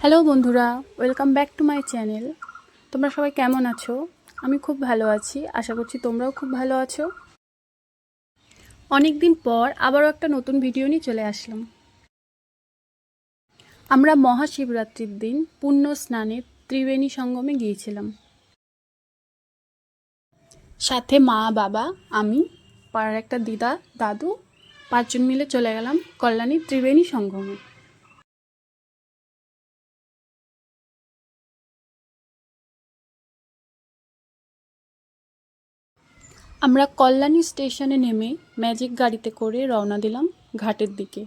Hello বন্ধুরা, welcome back to my channel. তোমরা সবাই কেমন আছো? আমি খুব ভালো আছি, আশা করছি তোমরাও খুব ভালো আছো। অনেক দিন পর আবারও একটা নতুন ভিডিও নিয়ে চলে আসলাম। আমরা মহাশিবরাত্রির দিন পুণ্য স্নানে ত্রিবেণী সঙ্গমে গিয়েছিলাম। সাথে মা, বাবা, আমি, পাড়ার একটা দিদা, দাদু, পাঁচজন মিলে চলে গেলাম কল্যাণী ত্রিবেণী সঙ্গমে। আমরা কল্যাণী স্টেশনে নেমে ম্যাজিক গাড়িতে করে রওনা দিলাম ঘাটের দিকে।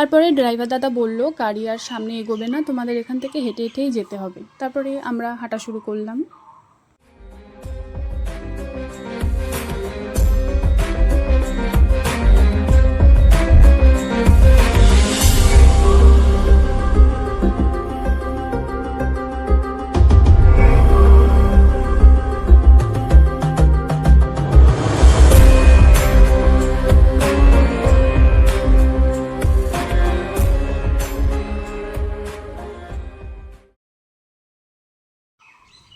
তারপরে ড্রাইভার দাদা বলল, গাড়ি আর সামনে এগোবে না, তোমাদের এখান থেকে হেঁটে হেঁটেই যেতে হবে। তারপরে আমরা হাঁটা শুরু করলাম।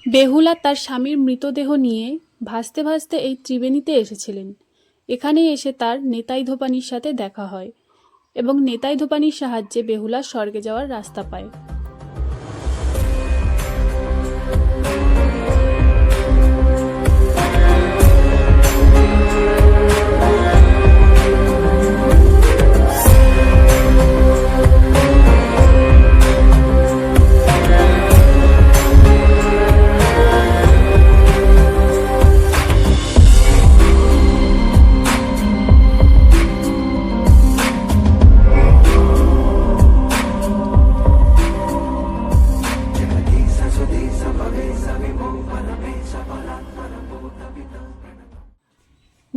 বেহুলা তার স্বামীর মৃতদেহ নিয়ে ভাসতে ভাসতে এই ত্রিবেণীতে এসেছিলেন। এখানে এসে তার নেতাই ধোপানির সাথে দেখা হয় এবং নেতাই ধোপানির সাহায্যে বেহুলা স্বর্গে যাওয়ার রাস্তা পায়।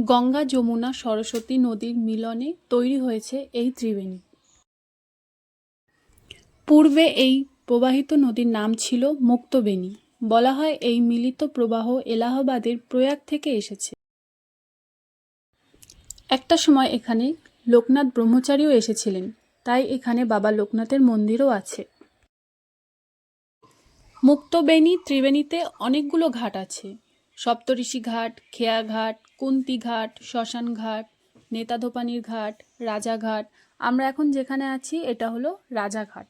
গঙ্গা যমুনা সরস্বতী নদীর মিলনে তৈরি হয়েছে এই ত্রিবেণী। পূর্বে এই প্রবাহিত নদীর নাম ছিল মুক্তবেণী। বলা হয় এই মিলিত প্রবাহ এলাহাবাদের প্রয়াগ থেকে এসেছে। একটা সময় এখানে লোকনাথ ব্রহ্মচারীও এসেছিলেন। তাই এখানে বাবা লোকনাথের মন্দিরও আছে। মুক্তবেণী ত্রিবেণীতে অনেকগুলো ঘাট আছে। সপ্তঋষি ঘাট খেয়াঘাট শ্মশান ঘাট, নেতাধোপানির ঘাট রাজাঘাট আমরা এখন যেখানে আছি, এটা হলো রাজাঘাট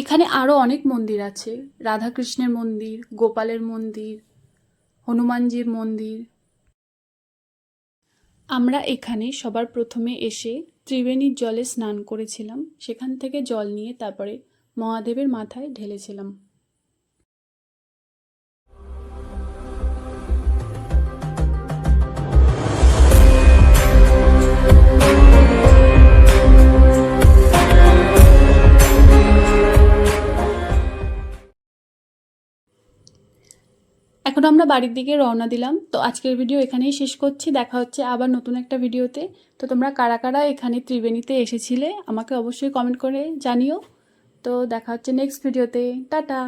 এখানে আরও অনেক মন্দির আছে। রাধাকৃষ্ণের মন্দির, গোপালের মন্দির, হনুমানজির মন্দির। আমরা এখানে সবার প্রথমে এসে ত্রিবেণীর জলে স্নান করেছিলাম। সেখান থেকে জল নিয়ে তারপরে মহাদেবের মাথায় ঢেলেছিলাম। এখন আমরা বাড়ির দিকে রওনা দিলাম। তো আজকের ভিডিও এখানেই শেষ করছি। দেখা হচ্ছে আবার নতুন একটা ভিডিওতে তো। তোমরা কারা কারা এখানে ত্রিবেণীতে এসেছিলে, আমাকে অবশ্যই কমেন্ট করে জানিও। তো দেখা হচ্ছে নেক্সট ভিডিওতে টাটা!